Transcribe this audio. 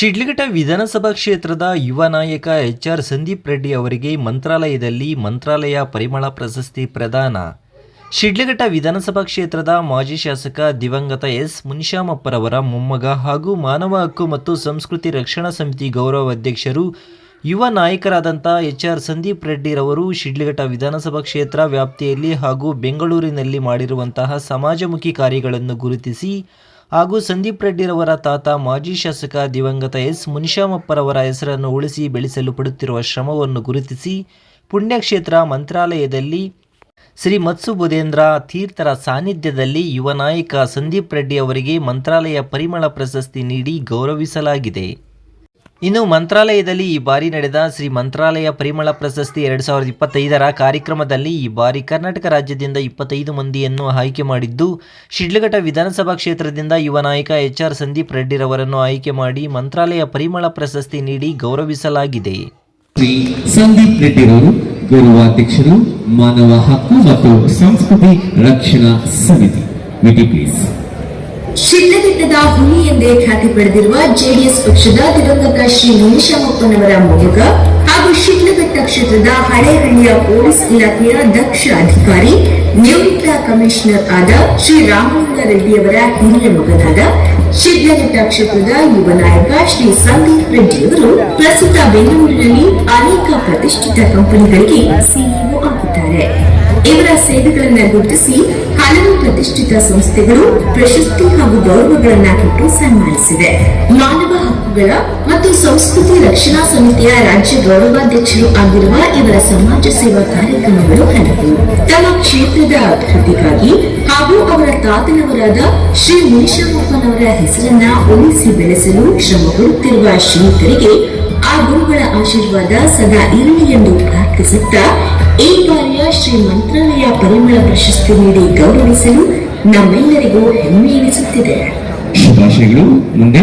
ಶಿಡ್ಲಘಟ್ಟ ವಿಧಾನಸಭಾ ಕ್ಷೇತ್ರದ ಯುವ ನಾಯಕ ಎಚ್ ಆರ್ ಸಂದೀಪ್ ರೆಡ್ಡಿ ಅವರಿಗೆ ಮಂತ್ರಾಲಯದಲ್ಲಿ ಮಂತ್ರಾಲಯ ಪರಿಮಳ ಪ್ರಶಸ್ತಿ ಪ್ರದಾನ. ಶಿಡ್ಲಘಟ್ಟ ವಿಧಾನಸಭಾ ಕ್ಷೇತ್ರದ ಮಾಜಿ ಶಾಸಕ ದಿವಂಗತ ಎಸ್. ಮುನಿಶಾಮಪ್ಪರವರ ಮೊಮ್ಮಗ ಹಾಗೂ ಮಾನವ ಹಕ್ಕು ಮತ್ತು ಸಂಸ್ಕೃತಿ ರಕ್ಷಣಾ ಸಮಿತಿ ಗೌರವ ಅಧ್ಯಕ್ಷರು ಯುವ ನಾಯಕರಾದಂಥ ಎಚ್ ಆರ್ ಸಂದೀಪ್ ರೆಡ್ಡಿರವರು ಶಿಡ್ಲಘಟ್ಟ ವಿಧಾನಸಭಾ ಕ್ಷೇತ್ರ ವ್ಯಾಪ್ತಿಯಲ್ಲಿ ಹಾಗೂ ಬೆಂಗಳೂರಿನಲ್ಲಿ ಮಾಡಿರುವಂತಹ ಸಮಾಜಮುಖಿ ಕಾರ್ಯಗಳನ್ನು ಗುರುತಿಸಿ ಹಾಗೂ ಸಂದೀಪ್ ರೆಡ್ಡಿರವರ ತಾತ ಮಾಜಿ ಶಾಸಕ ದಿವಂಗತ ಎಸ್ ಮುನಿಶಾಮಪ್ಪರವರ ಹೆಸರನ್ನು ಉಳಿಸಿ ಬೆಳೆಸಲು ಪಡುತ್ತಿರುವ ಶ್ರಮವನ್ನು ಗುರುತಿಸಿ ಪುಣ್ಯಕ್ಷೇತ್ರ ಮಂತ್ರಾಲಯದಲ್ಲಿ ಶ್ರೀ ಮತ್ಸು ಬುಧೇಂದ್ರ ತೀರ್ಥರ ಸಾನ್ನಿಧ್ಯದಲ್ಲಿ ಯುವ ನಾಯಕ ಸಂದೀಪ್ ರೆಡ್ಡಿ ಅವರಿಗೆ ಮಂತ್ರಾಲಯ ಪರಿಮಳ ಪ್ರಶಸ್ತಿ ನೀಡಿ ಗೌರವಿಸಲಾಗಿದೆ. ಇನ್ನು ಮಂತ್ರಾಲಯದಲ್ಲಿ ಈ ಬಾರಿ ನಡೆದ ಶ್ರೀ ಮಂತ್ರಾಲಯ ಪರಿಮಳ ಪ್ರಶಸ್ತಿ ಎರಡು ಸಾವಿರದ ಇಪ್ಪತ್ತೈದರ ಕಾರ್ಯಕ್ರಮದಲ್ಲಿ ಈ ಬಾರಿ ಕರ್ನಾಟಕ ರಾಜ್ಯದಿಂದ ಇಪ್ಪತ್ತೈದು ಮಂದಿಯನ್ನು ಆಯ್ಕೆ ಮಾಡಿದ್ದು, ಶಿಡ್ಲಘಟ್ಟ ವಿಧಾನಸಭಾ ಕ್ಷೇತ್ರದಿಂದ ಯುವ ನಾಯಕ ಎಚ್ ಆರ್ ಸಂದೀಪ್ ರೆಡ್ಡಿರವರನ್ನು ಆಯ್ಕೆ ಮಾಡಿ ಮಂತ್ರಾಲಯ ಪರಿಮಳ ಪ್ರಶಸ್ತಿ ನೀಡಿ ಗೌರವಿಸಲಾಗಿದೆ. ಸಂದೀಪ್ ಮಾನವ ಹಕ್ಕು ಮತ್ತು ಸಂಸ್ಕೃತಿ ರಕ್ಷಣಾ ಸಮಿತಿ. ಶಿಡ್ಲಘಟ್ಟದ ಹುಲಿ ಎಂದೇ ಖ್ಯಾತಿ ಪಡೆದಿರುವ ಜೆಡಿಎಸ್ ಪಕ್ಷದ ದಿವಂಗತ ಶ್ರೀ ಮುನಿಶಾಮಪ್ಪನವರ ಮೊಮ್ಮಗ ಹಾಗೂ ಶಿಡ್ಲಘಟ್ಟ ಕ್ಷೇತ್ರದ ಹಳೆಹಳ್ಳಿಯ ಪೊಲೀಸ್ ಇಲಾಖೆಯ ದಕ್ಷ ಅಧಿಕಾರಿ, ನಿವೃತ್ತ ಕಮಿಷನರ್ ಆದ ಶ್ರೀ ರಾಮಲಿಂಗ ರೆಡ್ಡಿಯವರ ಹಿರಿಯ ಮಗನಾದ ಶಿಡ್ಲಘಟ್ಟ ಕ್ಷೇತ್ರದ ಯುವ ನಾಯಕ ಶ್ರೀ ಸಂದೀಪ್ ರೆಡ್ಡಿಯವರು ಪ್ರಸ್ತುತ ಬೆಂಗಳೂರಿನಲ್ಲಿ ಅನೇಕ ಪ್ರತಿಷ್ಠಿತ ಕಂಪನಿಗಳಿಗೆ ಸಿಇಒ ಆಗಿದ್ದಾರೆ ಇವರ ಸೇವೆಗಳನ್ನ ಗುರುತಿಸಿ ಹಲವು ಪ್ರತಿಷ್ಠಿತ ಸಂಸ್ಥೆಗಳು, ಪ್ರಶಸ್ತಿ ಹಾಗೂ ಗೌರವಗಳನ್ನ ಕೊಟ್ಟು ಸನ್ಮಾನಿಸಿದೆ ಮಾನವ ಹಕ್ಕುಗಳ ಮತ್ತು ಸಂಸ್ಕೃತಿ ರಕ್ಷಣಾ ಸಮಿತಿಯ ರಾಜ್ಯ ಗೌರವಾಧ್ಯಕ್ಷರು ಆಗಿರುವ ಇವರ ಸಮಾಜ ಸೇವಾ ಕಾರ್ಯಕ್ರಮಗಳು ಹಲವು ತಮ್ಮ ಕ್ಷೇತ್ರದ ಅಭಿವೃದ್ಧಿಗಾಗಿ ಹಾಗೂ ಅವರ ತಾತನವರಾದ ಶ್ರೀ ಮುನಿಶಾಮಪ್ಪನವರ ಹೆಸರನ್ನ ಉಳಿಸಿ ಬೆಳೆಸಲು ಶ್ರಮ ಪಡುತ್ತಿರುವ ಶ್ರೀಕರಿಗೆ ಆ ಗುರುಗಳ ಆಶೀರ್ವಾದ ಸದಾ ಇರಲಿ ಎಂದು ಪ್ರಾರ್ಥಿಸುತ್ತಾ ಈ ಕಾರ್ಯ ಶ್ರೀ ಮಂತ್ರಾಲಯ ಪರಿಮಳ ಪ್ರಶಸ್ತಿ ನೀಡಿ ಗೌರವಿಸಲು ನಮ್ಮೆಲ್ಲರಿಗೂ ಹೆಮ್ಮೆ ಎನಿಸುತ್ತಿದೆ ಶುಭಾಶಯಗಳು. ಮುಂದೆ